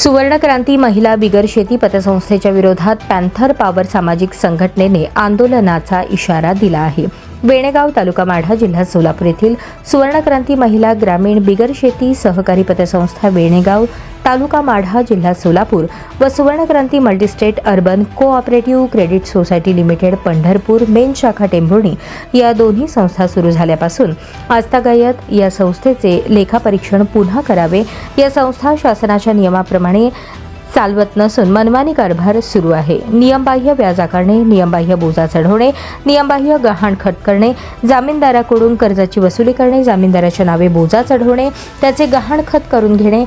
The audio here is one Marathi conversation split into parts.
सुवर्णक्रांती महिला बिगर शेती पतसंस्थेच्या विरोधात पॅन्थर पॉवर सामाजिक संघटनेने आंदोलनाचा इशारा दिला आहे. वेणेगाव तालुका माढा जिल्हा सोलापूर येथील सुवर्णक्रांती महिला ग्रामीण बिगर शेती सहकारी पतसंस्था वेणेगाव तालुका माढा जिल्हा सोलापूर व Suvarnakranti multistate urban cooperative credit society limited Pandharpur main शाखा टेंभुर्णी या दोन्ही संस्था सुरू झाल्यापासून आजतागायत या संस्थेचे लेखापरीक्षण पुन्हा करावे या संस्था शासनाच्या नियमाप्रमाणे चालवत नसून मनमानी कारभार सुरू आहे. नियमबाह्य व्याज आकारणे नियमबाह्य बोजा चढवणे नियमबाह्य गहाण खट करणे जामीनदाराकडून कर्जाची वसुली करणे जामीनदाराच्या नावे बोजा चढवणे त्याचे गहाण खत करून घेणे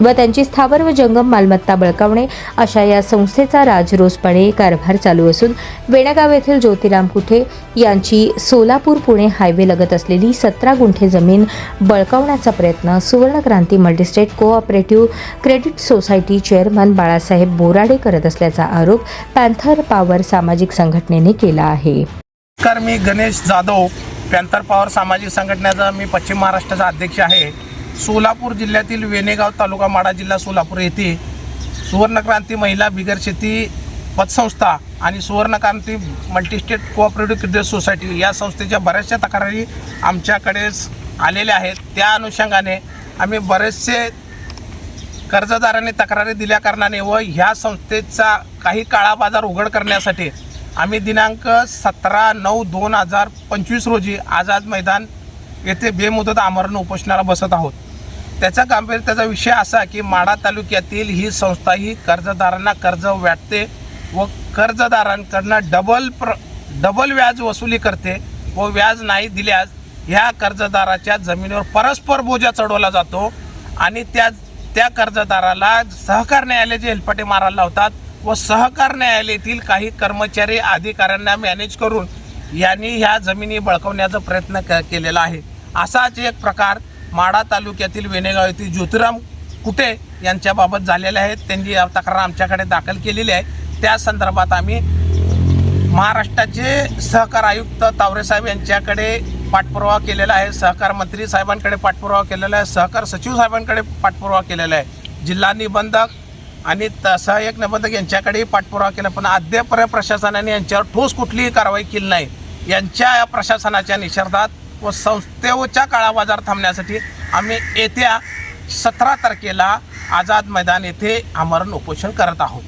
व त्यांची स्थावर व जंगम मालमत्ता बळकावणे अशा या संस्थेचा राजरोसपणे कारभार चालू असून वेणागाव येथील ज्योतिराम कुठे यांची सोलापूर पुणे हायवे लगत असलेली सतरा गुंठे जमीन बळकावण्याचा प्रयत्न Suvarnakranti multistate cooperative credit society chairman Balasaheb Borade करत असल्याचा आरोप पॅन्थर पॉवर सामाजिक संघटनेने केला आहे. नमस्कार मी गणेश जाधव पॅन्थर पॉवर सामाजिक संघटनेचा मी पश्चिम महाराष्ट्राचा अध्यक्ष आहे. सोलापूर जिल्ह्यातील वेणेगाव तालुका माडा जिल्हा सोलापूर येथे सुवर्णक्रांती महिला बिगर शेती पतसंस्था आणि Suvarnakranti multistate cooperative credit society या संस्थेच्या बऱ्याचशा तक्रारी आमच्याकडे आलेल्या आहेत. त्या अनुषंगाने आम्ही बरेचसे कर्जदारांनी तक्रारी दिल्या कारणाने व ह्या संस्थेचा काही काळा बाजार उघड करण्यासाठी आम्ही दिनांक सतरा नऊ दोन हजार पंचवीस रोजी आझाद मैदान येथे बेमुदत आमरण उपोषणाला बसत आहोत. त्याचा गांभीर्य त्याचा विषय असा की माढा तालुक्यातील ही संस्था ही कर्जदारांना कर्ज वाटते व कर्जदारांकडनं डबल प्र डबल व्याज वसुली करते व व्याज नाही दिल्यास ह्या कर्जदाराच्या जमिनीवर परस्पर बोजा चढवला जातो आणि त्या त्या कर्जदाराला सहकार न्यायालयाचे हेलपाटे मारायला लावतात व सहकार न्यायालयातील काही कर्मचारी अधिकाऱ्यांना मॅनेज करून यांनी ह्या जमिनी बळकवण्याचा प्रयत्न क केलेला आहे. असाच एक प्रकार माढा तालुक्यातील वेणेगाव येथील ज्योतिराम कुटे यांच्याबाबत झालेले आहेत. त्यांनी तक्रार आमच्याकडे दाखल केलेली आहे. त्या संदर्भात आम्ही महाराष्ट्राचे सहकार आयुक्त तावरेसाहेब यांच्याकडे पाठपुरावा केलेला आहे. सहकार मंत्री साहेबांकडे पाठपुरावा केलेला आहे. सहकार सचिव साहेबांकडे पाठपुरावा केलेला आहे. जिल्हा निबंधक आणि त सहाय्यक निबंधक यांच्याकडेही पाठपुरावा केला पण अद्याप प्रशासनाने यांच्यावर ठोस कुठलीही कारवाई केली नाही. यांच्या या प्रशासनाच्या निषेधात व संस्थेच्या काळा बाजार थांबण्यासाठी आम्ही येत्या सतरा तारखेला आझाद मैदान येथे आमरण उपोषण करत आहोत.